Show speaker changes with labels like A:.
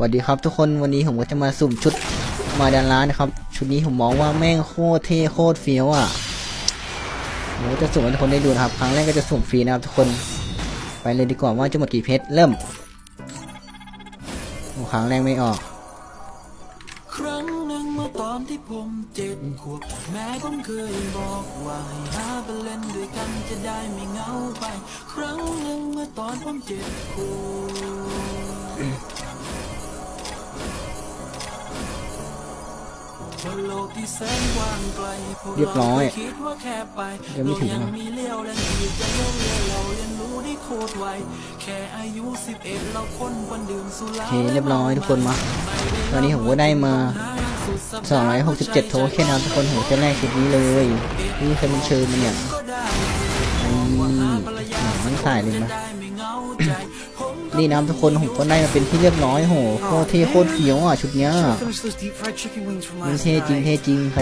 A: วัสดีครับทุกคนวันนี้ผมก็จะมาสุ่มชุดมาดานร้านนะครับ ชุดนี้ผมมองว่าแม่งโคตรเท่โคตรเฟี้ยวอะผมจะสุ่มให้ทุกคนได้ดูนะครับ ครั้งแรกก็จะสุ่มฟรีนะครับทุกคนไปเลยดีกว่าว่าจะหมดกี่เพชรเริ่มโอ้ครั้งแรกไม่ออก
B: ครั้งหนึ่งเมื่อตอนที่ผมเจ็ดขวบแม่ผมเคยบอกว่าให้หาไปเล่นด้วยกันจะได้ไม่เหงาไป ครั้งหนึ่งเมื่อตอนผมเจ็ดขวบ
A: เรียบร้อย
B: คิดว่าแค่ไป
A: ยังไม่ถึง
B: โลก
A: อะ
B: มีเลี้ยวแรงที่จะเลี้ยวเลี้ยวเราเรียนรู้ได้โคตรไวแค่อายุสิบเอ็ดเราคนวันดื่มสุ
A: โอ
B: รา
A: เคเรียบร้อยทุกคนมา ตอนนี้ผมก็ได้มา 267 โทเค็นนะครับทุกคนผมจะแรกชุดนี้เลย นี่เคยมันเชิญมันเนี่ยนี่มันใส่เลยนะ นี่นะครับทุกคนผมก็ได้มาเป็นที่เรียบร้อยโหโคตรเท่โคตรเฟี้ยวอะชุดเนี้ย
C: Finish those deep fried chicken wings from
A: มัน
C: last
A: เท่จริง
C: night.
A: เท่จริงใคร